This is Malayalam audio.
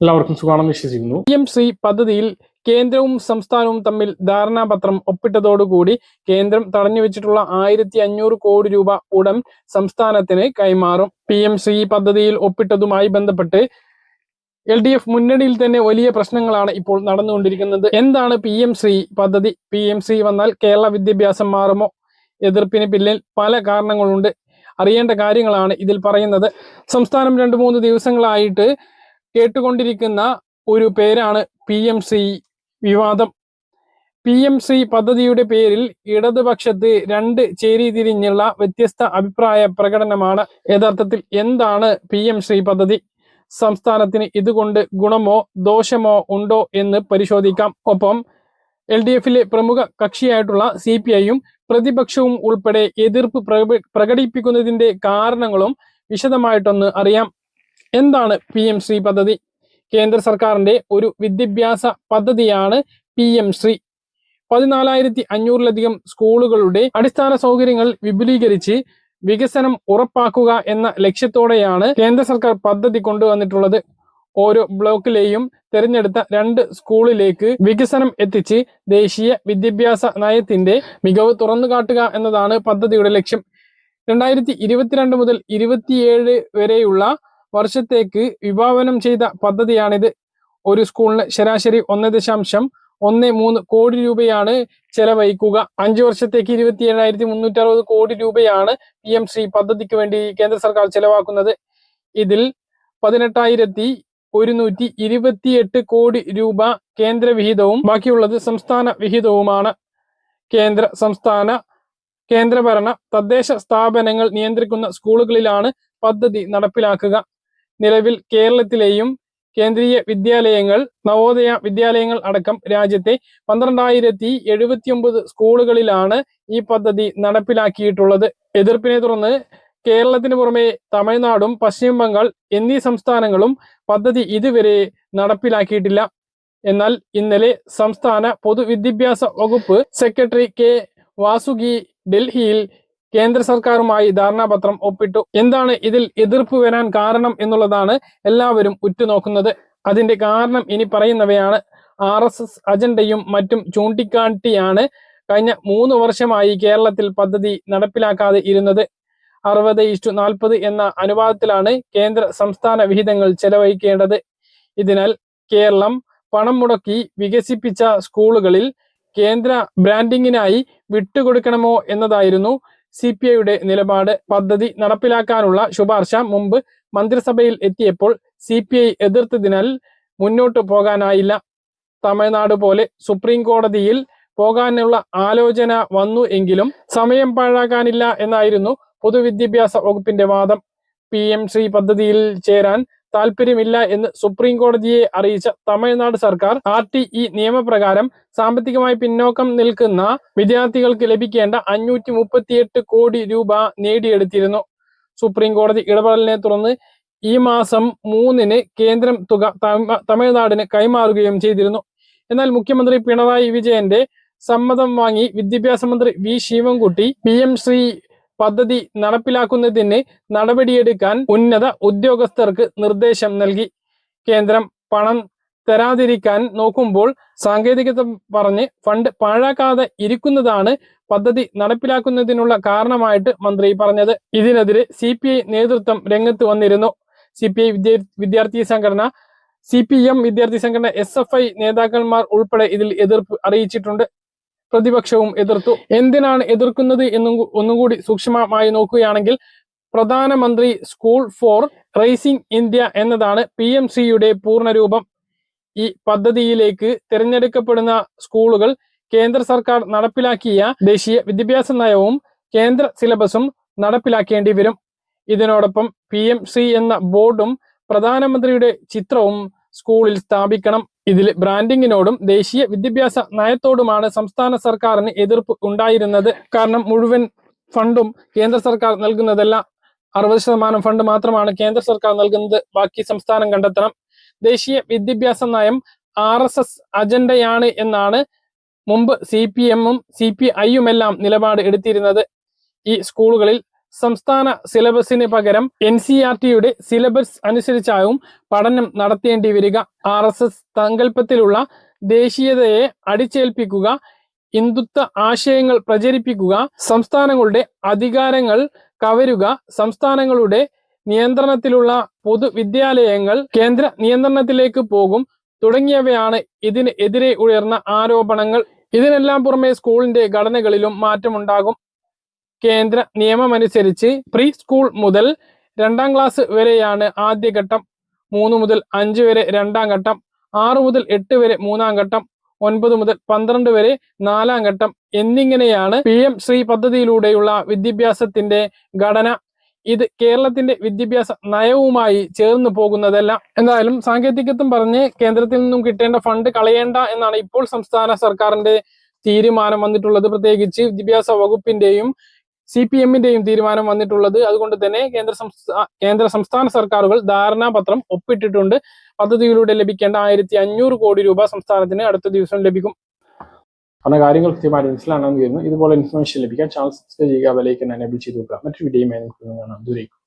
എല്ലാവർക്കും സുഖമാണെന്ന് വിശ്വസിക്കുന്നു. പി എം ശ്രീ പദ്ധതിയിൽ കേന്ദ്രവും സംസ്ഥാനവും തമ്മിൽ ധാരണാപത്രം ഒപ്പിട്ടതോടുകൂടി കേന്ദ്രം തടഞ്ഞു വെച്ചിട്ടുള്ള ആയിരത്തി അഞ്ഞൂറ് കോടി രൂപ ഉടൻ സംസ്ഥാനത്തിന് കൈമാറും. പി എം ശ്രീ പദ്ധതിയിൽ ഒപ്പിട്ടതുമായി ബന്ധപ്പെട്ട് എൽ ഡി എഫ് മുന്നണിയിൽ തന്നെ വലിയ പ്രശ്നങ്ങളാണ് ഇപ്പോൾ നടന്നുകൊണ്ടിരിക്കുന്നത്. എന്താണ് പി എം ശ്രീ പദ്ധതി? പി എം ശ്രീ വന്നാൽ കേരള വിദ്യാഭ്യാസം മാറുമോ? എതിർപ്പിന് പിന്നിൽ പല കാരണങ്ങളുണ്ട്. അറിയേണ്ട കാര്യങ്ങളാണ് ഇതിൽ പറയുന്നത്. സംസ്ഥാനം രണ്ട് മൂന്ന് ദിവസങ്ങളായിട്ട് കേട്ടുകൊണ്ടിരിക്കുന്ന ഒരു പേരാണ് പി എം സി വിവാദം. പി എം സി പദ്ധതിയുടെ പേരിൽ ഇടതുപക്ഷത്ത് രണ്ട് ചേരിതിരിഞ്ഞുള്ള വ്യത്യസ്ത അഭിപ്രായ പ്രകടനമാണ്. യഥാർത്ഥത്തിൽ എന്താണ് പി എം സി പദ്ധതി? സംസ്ഥാനത്തിന് ഇതുകൊണ്ട് ഗുണമോ ദോഷമോ ഉണ്ടോ എന്ന് പരിശോധിക്കാം. ഒപ്പം എൽ ഡി എഫിലെ പ്രമുഖ കക്ഷിയായിട്ടുള്ള സി പി ഐയും പ്രതിപക്ഷവും ഉൾപ്പെടെ എതിർപ്പ് പ്രകടിപ്പിക്കുന്നതിന്റെ കാരണങ്ങളും വിശദമായിട്ടൊന്ന് അറിയാം. എന്താണ് പി എം ശ്രീ പദ്ധതി? കേന്ദ്ര സർക്കാരിന്റെ ഒരു വിദ്യാഭ്യാസ പദ്ധതിയാണ് പി എം ശ്രീ. പതിനാലായിരത്തി അഞ്ഞൂറിലധികം സ്കൂളുകളുടെ അടിസ്ഥാന സൗകര്യങ്ങൾ വിപുലീകരിച്ച് വികസനം ഉറപ്പാക്കുക എന്ന ലക്ഷ്യത്തോടെയാണ് കേന്ദ്ര സർക്കാർ പദ്ധതി കൊണ്ടുവന്നിട്ടുള്ളത്. ഓരോ ബ്ലോക്കിലെയും തിരഞ്ഞെടുത്ത രണ്ട് സ്കൂളിലേക്ക് വികസനം എത്തിച്ച് ദേശീയ വിദ്യാഭ്യാസ നയത്തിന്റെ മികവ് തുറന്നു കാട്ടുക എന്നതാണ് പദ്ധതിയുടെ ലക്ഷ്യം. രണ്ടായിരത്തി ഇരുപത്തിരണ്ട് മുതൽ ഇരുപത്തിയേഴ് വരെയുള്ള വർഷത്തേക്ക് വിഭാവനം ചെയ്ത പദ്ധതിയാണിത്. ഒരു സ്കൂളിന് ശരാശരി ഒന്ന് ദശാംശം ഒന്ന് മൂന്ന് കോടി രൂപയാണ് ചെലവഴിക്കുക. അഞ്ചു വർഷത്തേക്ക് ഇരുപത്തി ഏഴായിരത്തി മുന്നൂറ്റി അറുപത് കോടി രൂപയാണ് പി എം ശ്രീ പദ്ധതിക്ക് വേണ്ടി കേന്ദ്ര സർക്കാർ ചെലവാക്കുന്നത്. ഇതിൽ പതിനെട്ടായിരത്തി ഒരുന്നൂറ്റി ഇരുപത്തിയെട്ട് കോടി രൂപ കേന്ദ്ര വിഹിതവും ബാക്കിയുള്ളത് സംസ്ഥാന വിഹിതവുമാണ്. കേന്ദ്ര സംസ്ഥാന കേന്ദ്രഭരണ തദ്ദേശ സ്ഥാപനങ്ങൾ നിയന്ത്രിക്കുന്ന സ്കൂളുകളിലാണ് പദ്ധതി നടപ്പിലാക്കുക. നിലവിൽ കേരളത്തിലെയും കേന്ദ്രീയ വിദ്യാലയങ്ങൾ നവോദയ വിദ്യാലയങ്ങൾ അടക്കം രാജ്യത്തെ പന്ത്രണ്ടായിരത്തി എഴുപത്തിയൊമ്പത് സ്കൂളുകളിലാണ് ഈ പദ്ധതി നടപ്പിലാക്കിയിട്ടുള്ളത്. എതിർപ്പിനെ തുടർന്ന് കേരളത്തിന് പുറമെ തമിഴ്നാടും പശ്ചിമ ബംഗാൾ എന്നീ സംസ്ഥാനങ്ങളും പദ്ധതി ഇതുവരെ നടപ്പിലാക്കിയിട്ടില്ല. എന്നാൽ ഇന്നലെ സംസ്ഥാന പൊതുവിദ്യാഭ്യാസ വകുപ്പ് സെക്രട്ടറി കെ വാസുകി ഡൽഹിയിൽ കേന്ദ്ര സർക്കാരുമായി ധാരണാപത്രം ഒപ്പിട്ടു. എന്താണ് ഇതിൽ എതിർപ്പ് വരാൻ കാരണം എന്നുള്ളതാണ് എല്ലാവരും ഉറ്റുനോക്കുന്നത്. അതിന്റെ കാരണം ഇനി പറയുന്നവയാണ്. ആർ എസ് എസ് അജണ്ടയും മറ്റും ചൂണ്ടിക്കാട്ടിയാണ് കഴിഞ്ഞ മൂന്ന് വർഷമായി കേരളത്തിൽ പദ്ധതി നടപ്പിലാക്കാതെ ഇരുന്നത്. അറുപത് ഇഷ്ടു നാൽപ്പത് എന്ന അനുപാതത്തിലാണ് കേന്ദ്ര സംസ്ഥാന വിഹിതങ്ങൾ ചെലവഴിക്കേണ്ടത്. ഇതിനാൽ കേരളം പണം മുടക്കി വികസിപ്പിച്ച സ്കൂളുകളിൽ കേന്ദ്ര ബ്രാൻഡിങ്ങിനായി വിട്ടുകൊടുക്കണമോ എന്നതായിരുന്നു സി പി ഐയുടെ നിലപാട് പദ്ധതി നടപ്പിലാക്കാനുള്ള ശുപാർശ മുമ്പ് മന്ത്രിസഭയിൽ എത്തിയപ്പോൾ സി പി ഐ എതിർത്തതിനാൽ മുന്നോട്ട് പോകാനായില്ല. തമിഴ്നാട് പോലെ സുപ്രീം കോടതിയിൽ പോകാനുള്ള ആലോചന വന്നു എങ്കിലും സമയം പാഴാക്കാനില്ല എന്നായിരുന്നു പൊതുവിദ്യാഭ്യാസ വകുപ്പിന്റെ വാദം. പി എം ശ്രീ പദ്ധതിയിൽ ചേരാൻ താല്പര്യമില്ല എന്ന് സുപ്രീം കോടതിയെ അറിയിച്ച തമിഴ്നാട് സർക്കാർ ആർ ടി ഇ നിയമപ്രകാരം സാമ്പത്തികമായി പിന്നോക്കം നിൽക്കുന്ന വിദ്യാർത്ഥികൾക്ക് ലഭിക്കേണ്ട അഞ്ഞൂറ്റി മുപ്പത്തിയെട്ട് കോടി രൂപ നേടിയെടുത്തിരുന്നു. സുപ്രീം കോടതി ഇടപെടലിനെ തുടർന്ന് ഈ മാസം മൂന്നിന് കേന്ദ്രം തുക തമ- തമിഴ്നാടിന് കൈമാറുകയും ചെയ്തിരുന്നു. എന്നാൽ മുഖ്യമന്ത്രി പിണറായി വിജയന്റെ സമ്മതം വാങ്ങി വിദ്യാഭ്യാസ മന്ത്രി V Sivankutty P M Shri പദ്ധതി നടപ്പിലാക്കുന്നതിന് നടപടിയെടുക്കാൻ ഉന്നത ഉദ്യോഗസ്ഥർക്ക് നിർദ്ദേശം നൽകി. കേന്ദ്രം പണം തരാതിരിക്കാൻ നോക്കുമ്പോൾ സാങ്കേതികത പറഞ്ഞ് ഫണ്ട് പാഴാക്കാതെ ഇരിക്കുന്നതാണ് പദ്ധതി നടപ്പിലാക്കുന്നതിനുള്ള കാരണമായിട്ട് മന്ത്രി പറഞ്ഞത്. ഇതിനെതിരെ സി പി ഐ നേതൃത്വം രംഗത്ത് വന്നിരുന്നു. സി പി ഐ വിദ്യാർത്ഥി സംഘടന സി പി എം വിദ്യാർത്ഥി സംഘടന എസ് എഫ് ഐ നേതാക്കന്മാർ ഉൾപ്പെടെ ഇതിൽ എതിർപ്പ് അറിയിച്ചിട്ടുണ്ട്. പ്രതിപക്ഷവും എതിർത്തു. എന്തിനാണ് എതിർക്കുന്നത് എന്നും ഒന്നുകൂടി ഒന്നും കൂടി സൂക്ഷ്മമായി നോക്കുകയാണെങ്കിൽ പ്രധാനമന്ത്രി സ്കൂൾ ഫോർ റേസിംഗ് ഇന്ത്യ എന്നതാണ് പി എം സിയുടെ പൂർണരൂപം. ഈ പദ്ധതിയിലേക്ക് തിരഞ്ഞെടുക്കപ്പെടുന്ന സ്കൂളുകൾ കേന്ദ്ര സർക്കാർ നടപ്പിലാക്കിയ ദേശീയ വിദ്യാഭ്യാസ നയവും കേന്ദ്ര സിലബസും നടപ്പിലാക്കേണ്ടി വരും. ഇതിനോടൊപ്പം പി എം സി എന്ന ബോർഡും പ്രധാനമന്ത്രിയുടെ ചിത്രവും സ്കൂളിൽ സ്ഥാപിക്കണം. ഇതിൽ ബ്രാൻഡിങ്ങിനോടും ദേശീയ വിദ്യാഭ്യാസ നയത്തോടുമാണ് സംസ്ഥാന സർക്കാരിന് എതിർപ്പ് ഉണ്ടായിരുന്നത്. കാരണം മുഴുവൻ ഫണ്ടും കേന്ദ്ര സർക്കാർ നൽകുന്നതല്ല. അറുപത് ശതമാനം ഫണ്ട് മാത്രമാണ് കേന്ദ്ര സർക്കാർ നൽകുന്നത്. ബാക്കി സംസ്ഥാനം കണ്ടെത്തണം. ദേശീയ വിദ്യാഭ്യാസ നയം ആർ എസ് എസ് അജണ്ടയാണ് എന്നാണ് മുമ്പ് സി പി എമ്മും സി പി ഐയുമെല്ലാം നിലപാട് എടുത്തിരുന്നത്. ഈ സ്കൂളുകളിൽ സംസ്ഥാന സിലബസിന് പകരം എൻ സി ആർ ടിയുടെ സിലബസ് അനുസരിച്ചാവും പഠനം നടത്തേണ്ടി വരിക. ആർ എസ് എസ് സങ്കല്പത്തിലുള്ള ദേശീയതയെ അടിച്ചേൽപ്പിക്കുക ഹിന്ദുത്വ ആശയങ്ങൾ പ്രചരിപ്പിക്കുക സംസ്ഥാനങ്ങളുടെ അധികാരങ്ങൾ കവരുക സംസ്ഥാനങ്ങളുടെ നിയന്ത്രണത്തിലുള്ള പൊതുവിദ്യാലയങ്ങൾ കേന്ദ്ര നിയന്ത്രണത്തിലേക്ക് പോകും തുടങ്ങിയവയാണ് ഇതിന് എതിരെ ഉയർന്ന ആരോപണങ്ങൾ. ഇതിനെല്ലാം പുറമെ സ്കൂളിന്റെ ഘടനകളിലും മാറ്റമുണ്ടാകും. കേന്ദ്ര നിയമമനുസരിച്ച് പ്രീ സ്കൂൾ മുതൽ രണ്ടാം ക്ലാസ് വരെയാണ് ആദ്യഘട്ടം മൂന്ന് മുതൽ അഞ്ച് വരെ രണ്ടാം ഘട്ടം. ആറ് മുതൽ എട്ട് വരെ മൂന്നാം ഘട്ടം. ഒൻപത് മുതൽ പന്ത്രണ്ട് വരെ നാലാം ഘട്ടം. എന്നിങ്ങനെയാണ് പി എം ശ്രീ പദ്ധതിയിലൂടെയുള്ള വിദ്യാഭ്യാസത്തിന്റെ ഘടന. ഇത് കേരളത്തിന്റെ വിദ്യാഭ്യാസ നയവുമായി ചേർന്ന് പോകുന്നതല്ല. എന്തായാലും സാങ്കേതികത്വം പറഞ്ഞ് കേന്ദ്രത്തിൽ നിന്നും കിട്ടേണ്ട ഫണ്ട് കളയേണ്ട എന്നാണ് ഇപ്പോൾ സംസ്ഥാന സർക്കാരിന്റെ തീരുമാനം വന്നിട്ടുള്ളത്. പ്രത്യേകിച്ച് വിദ്യാഭ്യാസ വകുപ്പിന്റെയും സി പി എമ്മിന്റെയും തീരുമാനം വന്നിട്ടുള്ളത്. അതുകൊണ്ട് തന്നെ കേന്ദ്ര കേന്ദ്ര സംസ്ഥാന സർക്കാരുകൾ ധാരണാപത്രം ഒപ്പിട്ടിട്ടുണ്ട്. പദ്ധതിയിലൂടെ ലഭിക്കേണ്ട ആയിരത്തി അഞ്ഞൂറ് കോടി രൂപ സംസ്ഥാനത്തിന് അടുത്ത ദിവസം ലഭിക്കും. പറഞ്ഞ കാര്യങ്ങൾ കൃത്യമായിട്ട് മനസ്സിലാണെന്ന് കരുതുന്നു. ഇതുപോലെ ഇൻഫർമേഷൻ ലഭിക്കാൻ ചാനൽ സബ്സ്ക്രൈബ് ചെയ്യുക വിലയ്ക്ക് എനേബിൾ ചെയ്ത് വെക്കുക. മറ്റൊരു നമുക്ക് കാണാം. ദൂരേക്കും.